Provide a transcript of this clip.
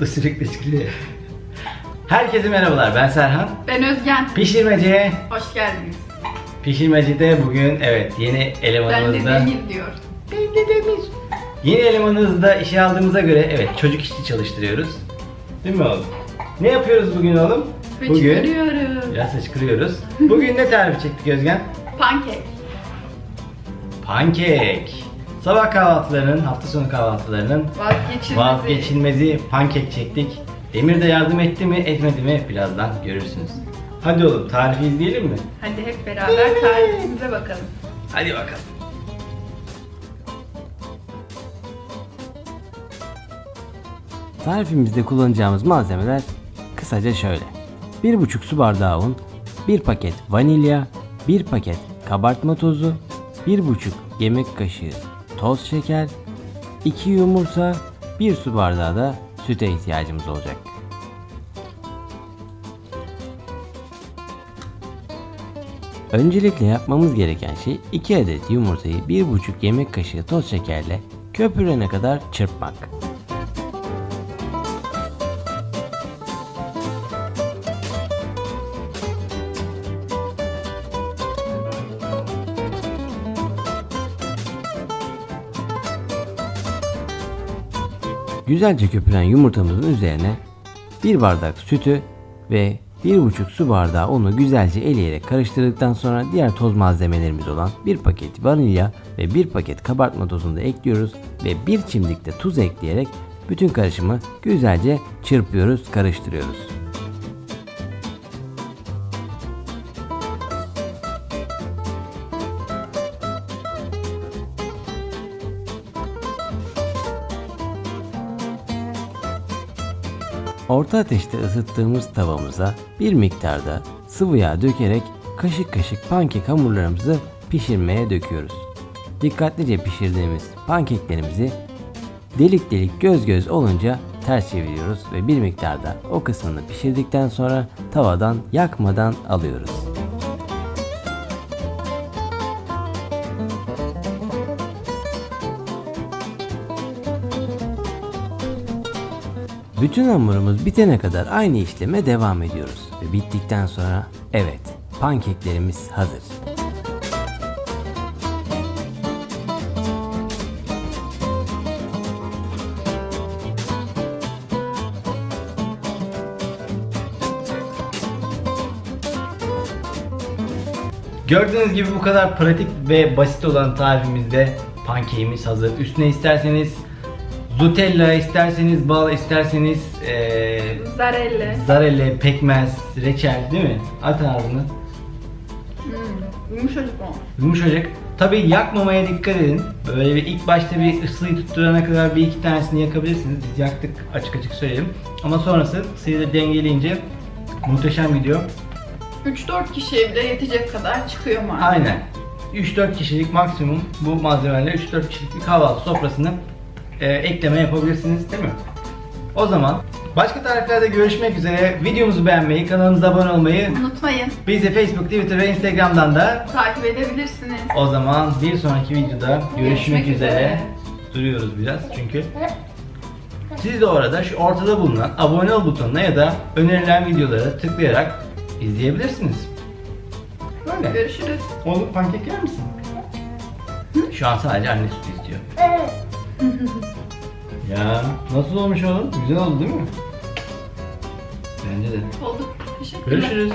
Usta sürekli çıkıyor. Herkese merhabalar ben Serhan. Ben Özgen. Pişirmece. Hoş geldiniz. Pişirmecide bugün evet yeni Ben de elemanımızda. Demir diyor. Ben de Demir. Yeni elemanımızda işe aldığımıza göre evet çocuk işçi çalıştırıyoruz. Değil mi oğlum? Ne yapıyoruz bugün oğlum? Bugün Hıçkırıyorum. biraz hıçkırıyoruz. Bugün ne tarifi çektik Özgen? Pankek. Pankek. Sabah kahvaltılarının, hafta sonu kahvaltılarının Vazgeçilmezi. vazgeçilmezi pankek çektik. Demir de yardım etti mi etmedi mi birazdan görürsünüz. Hadi oğlum tarifi izleyelim mi? Hadi hep beraber tarifimize bakalım. Hadi bakalım. Tarifimizde kullanacağımız malzemeler kısaca şöyle. 1,5 su bardağı un, 1 paket vanilya, 1 paket kabartma tozu, 1,5 yemek kaşığı toz şeker, 2 yumurta, 1 su bardağı da süte ihtiyacımız olacak. Öncelikle yapmamız gereken şey 2 adet yumurtayı 1,5 yemek kaşığı toz şekerle köpürene kadar çırpmak. Güzelce köpüren yumurtamızın üzerine bir bardak sütü ve 1,5 su bardağı unu güzelce eleyerek karıştırdıktan sonra diğer toz malzemelerimiz olan bir paket vanilya ve bir paket kabartma tozunu da ekliyoruz ve bir çimdik de tuz ekleyerek bütün karışımı güzelce çırpıyoruz, karıştırıyoruz. Orta ateşte ısıttığımız tavamıza bir miktarda sıvı yağ dökerek kaşık kaşık pankek hamurlarımızı pişirmeye döküyoruz. Dikkatlice pişirdiğimiz pankeklerimizi delik delik göz göz olunca ters çeviriyoruz ve bir miktarda o kısmını pişirdikten sonra tavadan yakmadan alıyoruz. Bütün hamurumuz bitene kadar aynı işleme devam ediyoruz. Ve bittikten sonra evet pankeklerimiz hazır. Gördüğünüz gibi bu kadar pratik ve basit olan tarifimizde pankeğimiz hazır. Üstüne isterseniz Nutella isterseniz bal isterseniz eee Zarelle. zarelle, pekmez, reçel değil mi? At ağzını. Hmm, yumuşacık o. Yumuşacık. Tabii yakmamaya dikkat edin. Böyle bir ilk başta bir ısıyı tutturana kadar bir iki tanesini yakabilirsiniz. Biz yaktık açık açık söyleyeyim. Ama sonrası ısıyı da dengeleyince muhteşem gidiyor. 3-4 kişiye bile yetecek kadar çıkıyor malzeme. Aynen. 3-4 kişilik maksimum bu malzemelerle 3-4 kişilik bir kahvaltı sofrasını e, ekleme yapabilirsiniz değil mi? O zaman başka tariflerde görüşmek üzere. Videomuzu beğenmeyi, kanalımıza abone olmayı, Unutmayın bizi Facebook, Twitter ve Instagram'dan da takip edebilirsiniz. o zaman bir sonraki videoda görüşmek, Görüşmek üzere. üzere. Duruyoruz biraz çünkü. Siz de orada şu ortada bulunan abone ol butonuna ya da önerilen videolara tıklayarak izleyebilirsiniz. Böyle. Görüşürüz. Oğlum pankek yer misin? Şu an sadece anne sütü istiyor. ya nasıl olmuş oğlum? Güzel oldu değil mi? Bence de. Oldu. Teşekkürler. Görüşürüz.